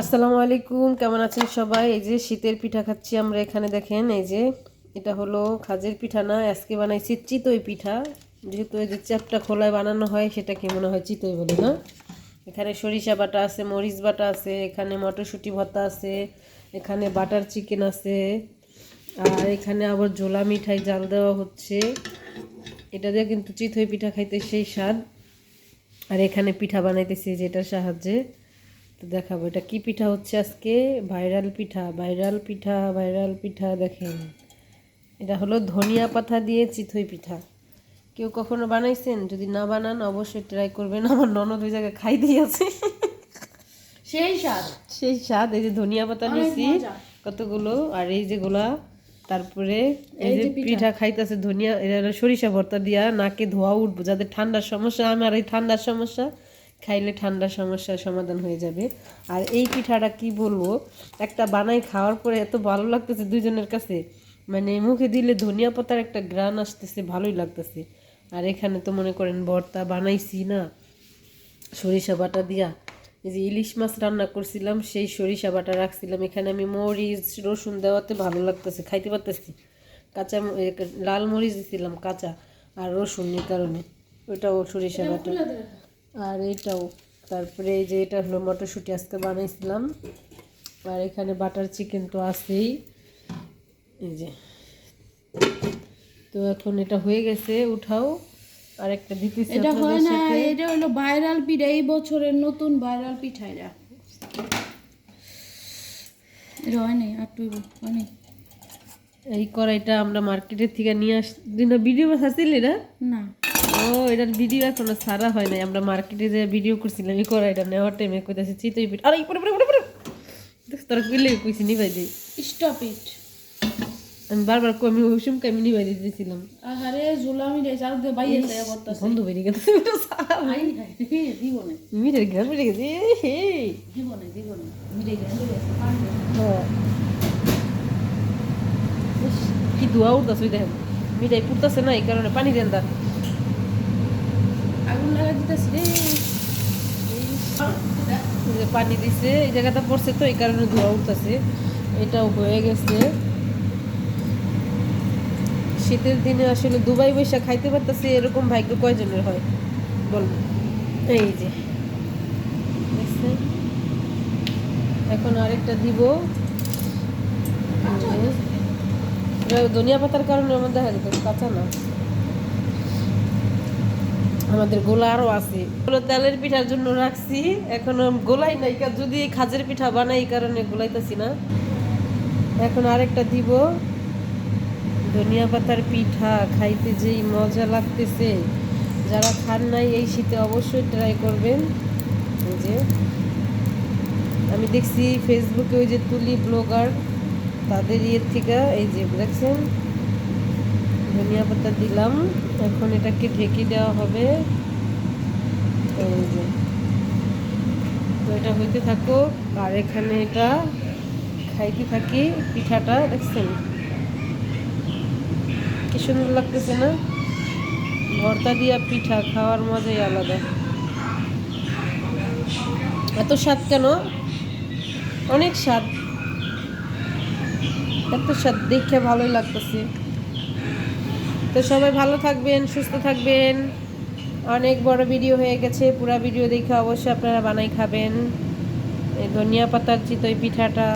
আসসালামু আলাইকুম, কেমন আছেন সবাই? এই যে শীতের পিঠা খাচ্ছি আমরা এখানে, দেখেন, এই যে এটা হলো খাজের পিঠা না, আজকে বানাইছি চিতই পিঠা। যেহেতু এই যে চ্যাপটা খোলায় বানানো হয়, সেটাকে মনে হয় চিতই বলে না এখানে সরিষা বাটা আছে, মরিচ বাটা আছে, এখানে মটরশুঁটি ভর্তা আছে, এখানে বাটার চিকেন আছে, আর এখানে আবার জোলা মিঠাই জাল দেওয়া হচ্ছে। এটা দিয়ে কিন্তু চিতই পিঠা খাইতে সেই স্বাদ। আর এখানে পিঠা বানাইতেছি যেটার সাহায্যে। তো দেখাবো। এটা কি পিঠা হচ্ছে আজকে? ভাইরাল পিঠা ভাইরাল পিঠা ভাইরাল পিঠা দেখেন। এটা হলো ধনিয়া পাতা দিয়ে চিথই পিঠা। কেউ কখনো বানাইছেন? যদি না বানান অবশ্যই ট্রাই করবেন। আমার ননদ ওই জায়গায় খাই দিয়েছে সেই স্বাদ। সেই স্বাদ এই যে ধনিয়া পাতা নিয়েছি কতগুলো। আর এই যেগুলা তারপরে এই যে পিঠা। খাইতেছে ধনিয়া এটা সরিষা ভর্তা দিয়া নাকে ধোয়া উঠবো। যাদের ঠান্ডার সমস্যা আমার এই ঠান্ডার সমস্যা। খাইলে ঠান্ডার সমস্যার সমাধান হয়ে যাবে। আর এই পিঠাটা কি বলব একটা বানাই খাওয়ার পরে এত ভালো লাগতেছে দুজনের কাছে। মানে মুখে দিলে ধনিয়া পাতার একটা গ্রান আসতেছে ভালোই লাগতেছে। আর এখানে তো মনে করেন ভর্তা বানাইছি না সরিষা বাটা দিয়া। এই যে ইলিশ মাছ রান্না করছিলাম সেই সরিষা বাটা রাখছিলাম। এখানে আমি মরিচ রসুন দেওয়াতে ভালো লাগতেছে খাইতে পারতেছি। কাঁচা লাল মরিচ দিছিলাম কাঁচা। আর রসুন এই কারণে। ওটাও সরিষা বাটা। আর এটাও। তারপরে এই যে এটা হলো মটরশুঁটি আজকে বানাইছিলাম। আর এখানে বাটার চিকেন তো আছেই। এই যে। তো এখন এটা হয়ে গেছে উঠাও। আর একটা দিতেছি এটা হয় না এটা হলো ভাইরাল পিঠা এই বছরের নতুন ভাইরাল পিঠা এটা। এটা হয় নাই আর তুই হয় নাই? এই কড়াইটা আমরা মার্কেটের থেকে নিয়ে আসছি না ভিডিও ছাড়ছিলি না? না। ও এটার ভিডিও এখনও ছাড়া হয় নাই। আমরা মার্কেটে যে ভিডিও করছিলাম এই কড়াইটা নেওয়ার টাইমে কইতাছে চিতই পিঠ আরে পরে পরে পরে পরে দেখ তোরা কইলে কইছি নিভাই দিই স্টপ ইট আমি বারবার কই আমি ওইসম আমি নিভাই দিয়ে দিয়েছিলাম আহারে ঝুলামি রে চার দিয়ে বাইরে যায় করতেছে। বন্ধ বেরিয়ে গেছে আই হাই দিব না। মিটের ঘর বেরিয়ে গেছে হে। দিব না দিব না। মিরে গেছে হ্যাঁ। ইস, কি ধোয়া উঠতেছে দেখেন। মিঠাই পুড়তেছে না এই কারণে পানি দেন লাগা দিতেছি পানি দিছে, এই জায়গাটা পড়ছে তো, এই কারণে ধোয়া উঠতেছে। এটাও হয়ে গেছে। শীতের দিনে আসলে দুবাই বৈশাখ খাইতে পারতেছি, এরকম ভাগ্য কয়জনের হয়? বল। এই যে। এখন আরেকটা দিব। ধনিয়া পাতার কারণে আমার দেখা যেত কাঁচা না। আমাদের গোলা আরও আছে। ওগুলো তেলের পিঠার জন্য রাখছি। এখন গোলাই নাই যদি খাজের পিঠা বানাই, এই কারণে গোলাইতেছি না। এখন আরেকটা দিব। ধনিয়া পাতার পিঠা, খাইতে যেই মজা লাগতেছে। যারা খান নাই এই শীতে অবশ্যই ট্রাই করবেন। যে, আমি দেখছি ফেসবুকে ওই যে তুলি ব্লগার, তাদের ইয়ের থেকে, এই যে দেখছেন? ধনিয়া পাতা দিলাম। এখন এটাকে ঢেকে দেওয়া হবে। এটা হইতে থাকো আর এখানে এটা খাইতে থাকি পিঠাটা, দেখছেন? কি সুন্দর লাগতেছে না? ভর্তা দিয়া পিঠা, খাওয়ার মজাই আলাদা। এত স্বাদ কেন? অনেক স্বাদ। এত স্বাদ, দেখে ভালোই লাগতেছে। তো সবাই ভালো থাকবেন, সুস্থ থাকবেন। অনেক বড় ভিডিও হয়ে গেছে, পুরা ভিডিও দেখে অবশ্যই আপনারা বানাই খাবেন। এই ধনিয়া পাতার চিতই পিঠাটা।